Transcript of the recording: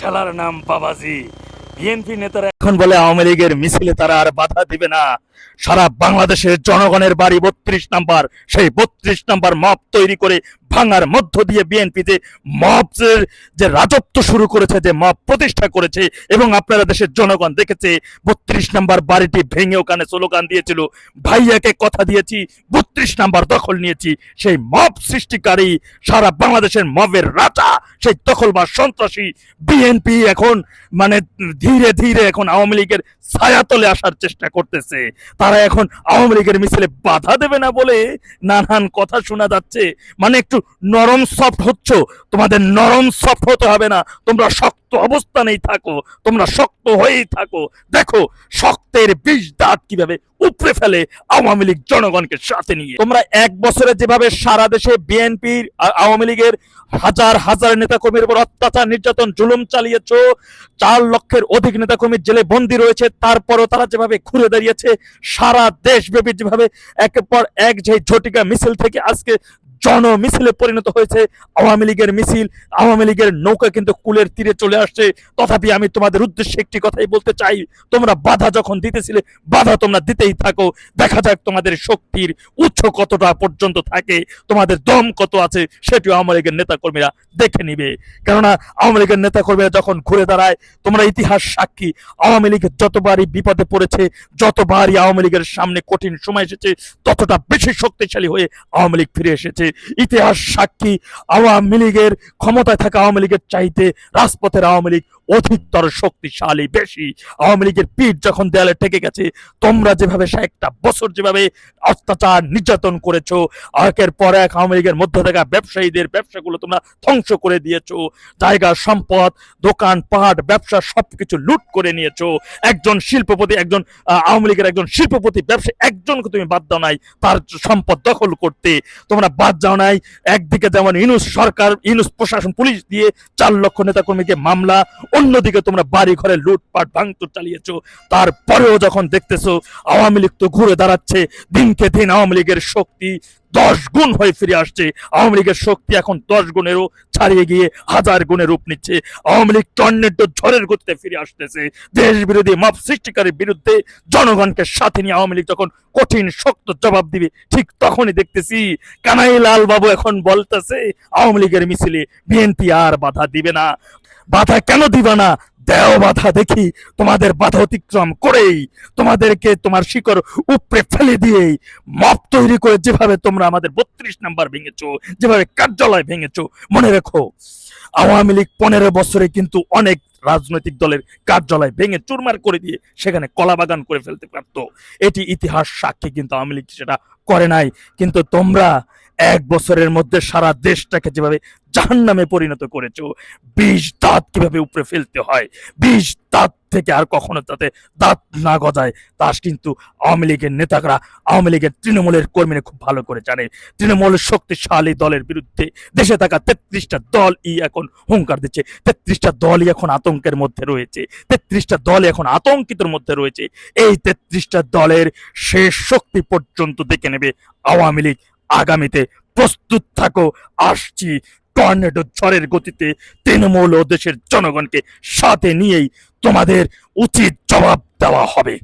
খেলার নাম বাবাজি। বিএনপি নেতারা এখন বলে আওয়ামী লীগের মিছিলে তারা আর বাধা দিবে না। সারা বাংলাদেশের জনগণের বাড়ি বত্রিশ নাম্বার, সেই বত্রিশ নাম্বার মপ তৈরি করে ভাঙার মধ্য দিয়ে বিএনপি যে মপের যে রাজত্ব শুরু করেছে, যে মপ প্রতিষ্ঠা করেছে, এবং আপনারা দেশের জনগণ দেখেছে, বত্রিশ নাম্বার বাড়িটি ভেঙে ওখানে স্লোগান দিয়েছিল, ভাইয়াকে কথা দিয়েছি, বত্রিশ নাম্বার দখল নিয়েছি, সেই মপ সৃষ্টিকারী সারা বাংলাদেশের মবের রাজা, সেই দখলবাজ সন্ত্রাসী বিএনপি এখন মানে ধীরে ধীরে এখন আওয়ামী লীগের ছায়াতলে আসার চেষ্টা করতেছে। তারা এখন আওয়ামী লীগের মিছিলে বাধা দেবে না বলে নানান কথা শোনা যাচ্ছে। মানে একটু নরম সফট হচ্ছ। তোমাদের নরম সফট হতে হবে না। তোমরা শক্ত অবস্থানেই থাকো। তোমরা শক্ত হয়েই থাকো। দেখো শক্তের বিষ দাঁত কীভাবে উপড়ে ফেলে আওয়ামী লীগ জনগণকে সাথে নিয়ে? তোমরা এক বছরে যেভাবে সারা দেশে বিএনপির আওয়ামী লীগের হাজার হাজার নেতাকর্মীর উপর অত্যাচার, নির্যাতন, জুলুম চালিয়েছ, চার লক্ষের অধিক নেতাকর্মীর জেলে বন্দী রয়েছে, তারপরও তারা যেভাবে ঘুরে দাঁড়িয়েছে, সারা দেশব্যাপী যেভাবে একের পর এক যে ঝটিকা মিছিল থেকে আজকে জন মিছিলে পরিণত হয়েছে। আওয়ামী লীগের মিছিল, আওয়ামী লীগের নৌকা কিন্তু কুলের তীরে চলে আসছে। তথাপি আমি তোমাদের উদ্দেশ্যে একটি কথাই বলতে চাই। তোমরা বাধা যখন দিতেছিলে, বাধা তোমরা দিতেই থাকো। দেখা যাক তোমাদের শক্তির উচ্চ কতটা পর্যন্ত থাকে, তোমাদের দম কত আছে, সেটিও আওয়ামী লীগের নেতাকর্মীরা দেখে নিবে। কেননা, আওয়ামী লীগের নেতাকর্মীরা যখন ঘুরে দাঁড়ায়, তোমরা ইতিহাস সাক্ষী। আওয়ামী লীগ যতবারই বিপদে পড়েছে, যতবারই আওয়ামী লীগের সামনে কঠিন সময় এসেছে, ততটা বেশি শক্তিশালী হয়ে আওয়ামী লীগ ফিরে এসেছে। ইতিহাস সাক্ষী, আওয়ামী লীগের ক্ষমতায় থাকা আওয়ামী লীগের চাইতে রাজপথের আওয়ামী লীগ অধিকতর শক্তিশালী, বেশি। আওয়ামী লীগের পিঠ যখন দেয়ালে ঠেকে গেছে, তোমরা যেভাবে একটা বছর যেভাবে অত্যাচার, নির্যাতন করেছ, একের পর এক আওয়ামী লীগের মধ্যে থাকা ব্যবসায়ীদের ব্যবসাগুলো তোমরা ধ্বংস করে দিয়েছ, জায়গা, সম্পদ, দোকান, পাট, ব্যবসা সবকিছু লুট করে নিয়েছো। একজন শিল্পপতি, একজন আওয়ামী লীগের একজন শিল্পপতি, ব্যবসায়ী, একজনকে তুমি বাদ দাও নাই, তার সম্পদ দখল করতে তোমরা বাদ নাই। একদিকে যেমন ইনুস সরকার, ইনুস প্রশাসন, পুলিশ দিয়ে চার লক্ষ নেতাকর্মীকে মামলা, অন্যদিকে তোমরা বাড়ি ঘরে লুটপাট, ভাঙচুর চালিয়েছ। তারপরেও যখন দেখতেছো আওয়ামী লীগ তো ঘুরে দাঁড়াচ্ছে, দিনকে দিন আওয়ামী লীগের শক্তি দশ গুণ হয়ে ফিরে আসছে। আওয়ামী লীগের শক্তি এখন দশ গুণেরও ছাড়িয়ে গিয়ে হাজার গুণে রূপ নিচ্ছে। আওয়ামী লীগ টর্নেডো ঝড়ের গতিতে ফিরে আসতেছে। দেশ বিরোধী মাপ সৃষ্টিকারীর বিরুদ্ধে জনগণকে সাথে নিয়ে আওয়ামী লীগ যখন কঠিন, শক্ত জবাব দিবে, ঠিক তখনই দেখতেছি কানাই লাল বাবু এখন বলতেছে, আওয়ামী লীগের মিছিলে বিএনপি আর বাধা দিবে না। বাধা কেন দিবে না? দেও বাধা দেখি, তোমাদের বাধা অতিক্রম করেই, তোমাদেরকে তোমার শিকড় উপরে ফেলে দিয়েই, মপ তৈরি করে যেভাবে তোমরা আমাদের বত্রিশ নাম্বার ভেঙেছো, যেভাবে কার্যালয় ভেঙেছো, মনে রেখো, আওয়ামী লীগ পনেরো বছরে কিন্তু অনেক রাজনৈতিক দলের কার্যালয় ভেঙে চুরমার করে দিয়ে সেখানে কলাবাগান করে ফেলতে পারতো। এটি ইতিহাস সাক্ষী কিন্তু আওয়ামী লীগ সেটা করে নাই। কিন্তু তোমরা এক বছরের মধ্যে সারা দেশটাকে যেভাবে জাহান নামে পরিণত করেছ। বিষ দাঁত কীভাবে উপরে ফেলতে হয়? বিষ দাঁত থেকে আর কখনো তাতে দাঁত না গজায়। তা কিন্তু আওয়ামী লীগের নেতারা আওয়ামী লীগের তৃণমূলের কর্মীরা খুব ভালো করে জানে তৃণমূল শক্তিশালী দলের বিরুদ্ধে দেশে থাকা তেত্রিশটা দল ই এখন হুঙ্কার দিচ্ছে। তেত্রিশটা দলই এখন আতঙ্কের মধ্যে রয়েছে। তেত্রিশটা দল এখন আতঙ্কিতর মধ্যে রয়েছে। এই তেত্রিশটা দলের শেষ শক্তি পর্যন্ত দেখে নেবে আওয়ামী লীগ। আগামীতে প্রস্তুত থাকো। আসছি টর্নেডো ঝড়ের গতিতে তৃণমূল ও দেশের জনগণকে সাথে নিয়েই তোমাদের উচিত জবাব দেওয়া হবে।